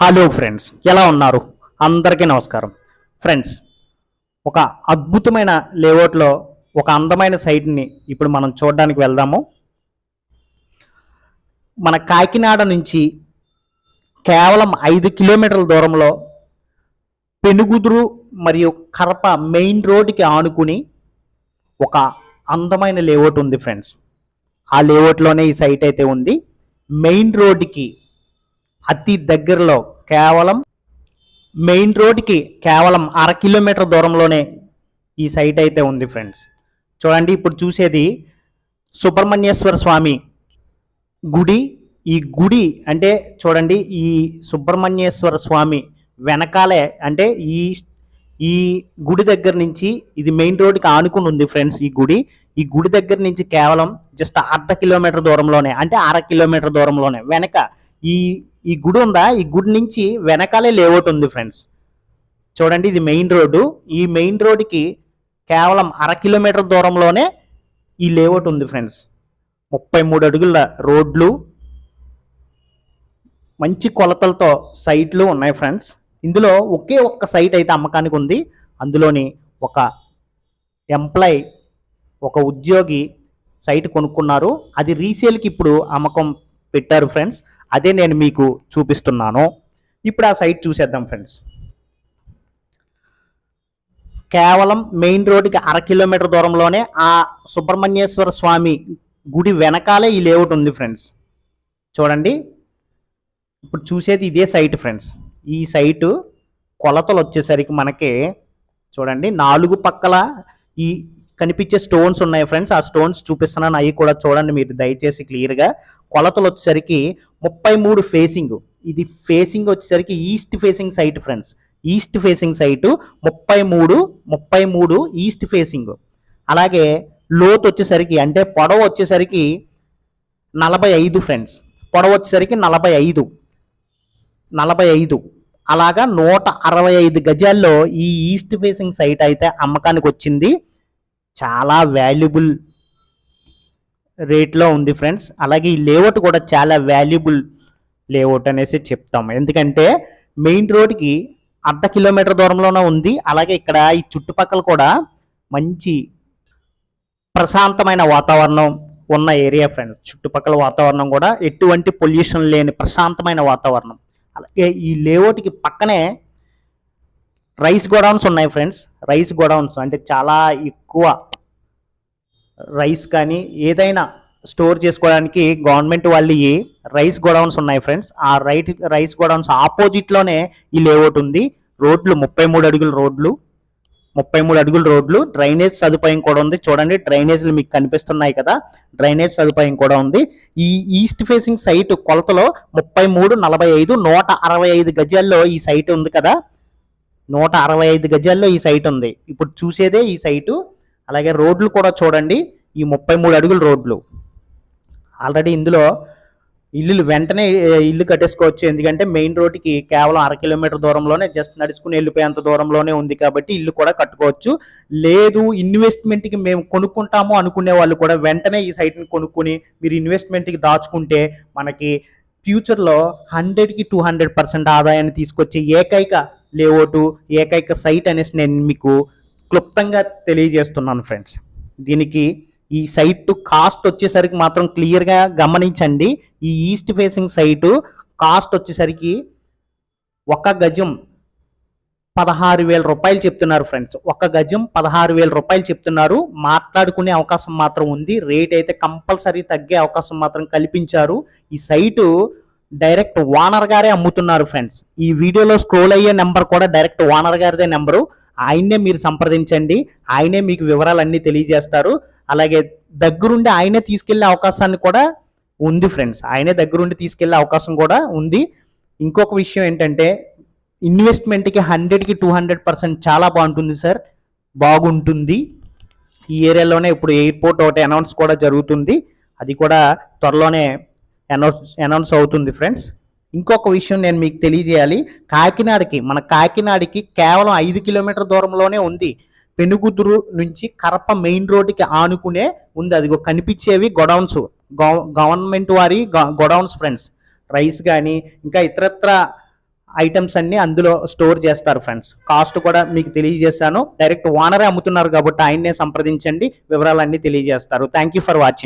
Hello friends ఎలా ఉన్నారు? అందరికీ నమస్కారం. ఫ్రెండ్స్ ఒక అద్భుతమైన లేఅవుట్లో ఒక అందమైన సైట్ని ఇప్పుడు మనం చూడడానికి వెళ్దాము. మన కాకినాడ నుంచి కేవలం ఐదు కిలోమీటర్ల దూరంలో పెనుగుదురు మరియు కరప మెయిన్ రోడ్కి ఆనుకుని ఒక అందమైన లేఅవుట్ ఉంది ఫ్రెండ్స్ ఆ లేఅవుట్లోనే ఈ సైట్ అయితే ఉంది. మెయిన్ రోడ్కి అతి దగ్గరలో కేవలం మెయిన్ రోడ్కి కేవలం అర కిలోమీటర్ దూరంలోనే ఈ సైట్ అయితే ఉంది ఫ్రెండ్స్. చూడండి ఇప్పుడు చూసేది సుబ్రహ్మణ్యేశ్వర స్వామి గుడి. ఈ గుడి అంటే చూడండి ఈ సుబ్రహ్మణ్యేశ్వర స్వామి వెనకాలే అంటే ఈ ఈ గుడి దగ్గర నుంచి ఇది మెయిన్ రోడ్కి ఆనుకుని ఉంది ఫ్రెండ్స్ ఈ గుడి. ఈ గుడి దగ్గర నుంచి కేవలం జస్ట్ అర్ధ కిలోమీటర్ దూరంలోనే అంటే అర కిలోమీటర్ దూరంలోనే వెనక. ఈ ఈ గుడి ఉందా? ఈ గుడి నుంచి వెనకాలే లేఅవుట్ ఉంది ఫ్రెండ్స్ చూడండి ఇది మెయిన్ రోడ్డు ఈ మెయిన్ రోడ్డుకి కేవలం అర కిలోమీటర్ దూరంలోనే ఈ లేఅవుట్ ఉంది ఫ్రెండ్స్ ముప్పై మూడు అడుగుల రోడ్లు మంచి కొలతలతో సైట్లు ఉన్నాయి ఫ్రెండ్స్ ఇందులో ఒకే ఒక్క సైట్ అయితే అమ్మకానికి ఉంది. అందులోని ఒక ఎంప్లాయ్ ఒక ఉద్యోగి సైట్ కొనుక్కున్నారు. అది రీసేల్కి ఇప్పుడు అమ్మకం పెట్టారు ఫ్రెండ్స్. అదే నేను మీకు చూపిస్తున్నాను. ఇప్పుడు ఆ సైట్ చూసేద్దాం ఫ్రెండ్స్. కేవలం మెయిన్ రోడ్డుకి అర కిలోమీటర్ దూరంలోనే ఆ సుబ్రహ్మణ్యేశ్వర స్వామి గుడి వెనకాలే ఈ లేఅవుట్ ఉంది ఫ్రెండ్స్. చూడండి. ఇప్పుడు చూసేది ఇదే సైట్ ఫ్రెండ్స్. ఈ సైటు కొలతలు వచ్చేసరికి మనకి చూడండి నాలుగు పక్కల ఈ కనిపించే స్టోన్స్ ఉన్నాయి ఫ్రెండ్స్. ఆ స్టోన్స్ చూపిస్తున్నాను. అవి కూడా చూడండి మీరు దయచేసి క్లియర్గా. కొలతలు వచ్చేసరికి ముప్పై మూడు ఫేసింగ్. ఇది ఫేసింగ్ వచ్చేసరికి east facing site friends. East facing site ముప్పై మూడు ముప్పై మూడు ఈస్ట్ ఫేసింగ్. అలాగే లోతు వచ్చేసరికి అంటే పొడవు వచ్చేసరికి నలభై ఐదు ఫ్రెండ్స్. పొడవు వచ్చేసరికి నలభై ఐదు. నలభై ఐదు. అలాగా నూట అరవై ఐదు గజాల్లో ఈ ఈస్ట్ ఫేసింగ్ సైట్ అయితే అమ్మకానికి వచ్చింది. చాలా వాల్యుబుల్ రేట్లో ఉంది ఫ్రెండ్స్. అలాగే ఈ లేఅవుట్ కూడా చాలా వాల్యుబుల్ లేఅవుట్ అనేసి చెప్తాము ఎందుకంటే మెయిన్ రోడ్కి అర్ధ కిలోమీటర్ దూరంలోనే ఉంది. అలాగే ఇక్కడ ఈ చుట్టుపక్కల కూడా మంచి ప్రశాంతమైన వాతావరణం ఉన్న ఏరియా ఫ్రెండ్స్. చుట్టుపక్కల వాతావరణం కూడా ఎటువంటి పొల్యూషన్ లేని ప్రశాంతమైన వాతావరణం. అలాగే ఈ లేఅవుట్కి పక్కనే రైస్ గోడౌన్స్ ఉన్నాయి ఫ్రెండ్స్. రైస్ గోడౌన్స్ అంటే చాలా ఎక్కువ రైస్ కానీ ఏదైనా స్టోర్ చేసుకోవడానికి గవర్నమెంట్ వాళ్ళు ఈ రైస్ గోడౌన్స్ ఉన్నాయి ఫ్రెండ్స్. ఆ రైట్ రైస్ గోడౌన్స్ ఆపోజిట్లోనే ఈ లేఅవుట్ ఉంది. రోడ్లు ముప్పై మూడు అడుగుల రోడ్లు. ముప్పై మూడు అడుగుల రోడ్లు. డ్రైనేజ్ సదుపాయం కూడా ఉంది. చూడండి డ్రైనేజ్లు మీకు కనిపిస్తున్నాయి కదా. డ్రైనేజ్ సదుపాయం కూడా ఉంది. ఈ ఈస్ట్ ఫేసింగ్ సైట్ కొలతలో ముప్పై మూడు నలభై ఐదు నూట అరవై ఐదు గజాల్లో ఈ సైట్ ఉంది కదా. నూట అరవై ఐదు గజాల్లో ఈ సైట్ ఉంది. ఇప్పుడు చూసేదే ఈ సైటు. అలాగే రోడ్లు కూడా చూడండి. ఈ ముప్పై మూడు అడుగుల రోడ్లు. ఆల్రెడీ ఇందులో ఇల్లు వెంటనే ఇల్లు కట్టేసుకోవచ్చు. ఎందుకంటే మెయిన్ రోడ్కి కేవలం అర కిలోమీటర్ దూరంలోనే జస్ట్ నడుచుకుని వెళ్ళిపోయేంత దూరంలోనే ఉంది కాబట్టి ఇల్లు కూడా కట్టుకోవచ్చు. లేదు ఇన్వెస్ట్మెంట్కి మేము కొనుక్కుంటాము అనుకునే వాళ్ళు కూడా వెంటనే ఈ సైట్ని కొనుక్కుని మీరు ఇన్వెస్ట్మెంట్కి దాచుకుంటే మనకి ఫ్యూచర్లో హండ్రెడ్కి టూ హండ్రెడ్ పర్సెంట్ ఆదాయాన్ని తీసుకొచ్చే ఏకైక లేఅవుట్ ఏకైక సైట్ అనేసి నేను మీకు క్లుప్తంగా తెలియజేస్తున్నాను ఫ్రెండ్స్. దీనికి ఈ సైట్ కాస్ట్ వచ్చేసరికి మాత్రం క్లియర్గా గమనించండి. ఈ ఈస్ట్ ఫేసింగ్ సైటు కాస్ట్ వచ్చేసరికి ఒక గజం పదహారు వేల రూపాయలు చెప్తున్నారు ఫ్రెండ్స్ ఒక గజం పదహారు వేల రూపాయలు చెప్తున్నారు. మాట్లాడుకునే అవకాశం మాత్రం ఉంది. రేట్ అయితే కంపల్సరీ తగ్గే అవకాశం మాత్రం కల్పించారు. ఈ సైటు డైరెక్ట్ ఓనర్ గారే అమ్ముతున్నారు ఫ్రెండ్స్ ఈ వీడియోలో స్క్రోల్ అయ్యే నెంబర్ కూడా డైరెక్ట్ ఓనర్ గారిదే నెంబరు ఆయన్నే మీరు సంప్రదించండి. ఆయనే మీకు వివరాలన్నీ తెలియజేస్తారు. అలాగే దగ్గరుండి ఆయనే తీసుకెళ్ళే అవకాశాన్ని కూడా ఉంది ఫ్రెండ్స్. ఆయనే దగ్గరుండి తీసుకెళ్ళే అవకాశం కూడా ఉంది. ఇంకొక విషయం ఏంటంటే ఇన్వెస్ట్మెంట్కి హండ్రెడ్కి టూ హండ్రెడ్ పర్సెంట్ చాలా బాగుంటుంది సార్. బాగుంటుంది. ఈ ఏరియాలోనే ఇప్పుడు ఎయిర్పోర్ట్ ఒకటి అనౌన్స్ కూడా జరుగుతుంది. అది కూడా త్వరలోనే అనౌన్స్ అనౌన్స్ అవుతుంది ఫ్రెండ్స్. ఇంకొక విషయం నేను మీకు తెలియజేయాలి. కాకినాడకి మన కాకినాడకి కేవలం ఐదు కిలోమీటర్ దూరంలోనే ఉంది. పెనుగుదురు నుంచి కరప మెయిన్ రోడ్డుకి ఆనుకునే ఉంది. అది కనిపించేవి గొడౌన్స్. గవర్నమెంట్ వారి గొడౌన్స్ ఫ్రెండ్స్. రైస్ కానీ ఇంకా ఇతరత్ర ఐటమ్స్ అన్ని అందులో స్టోర్ చేస్తారు ఫ్రెండ్స్. కాస్ట్ కూడా మీకు తెలియజేశాను. డైరెక్ట్ ఓనరే అమ్ముతున్నారు కాబట్టి ఆయన్నే సంప్రదించండి. వివరాలన్నీ తెలియజేస్తారు. Thank you for watching.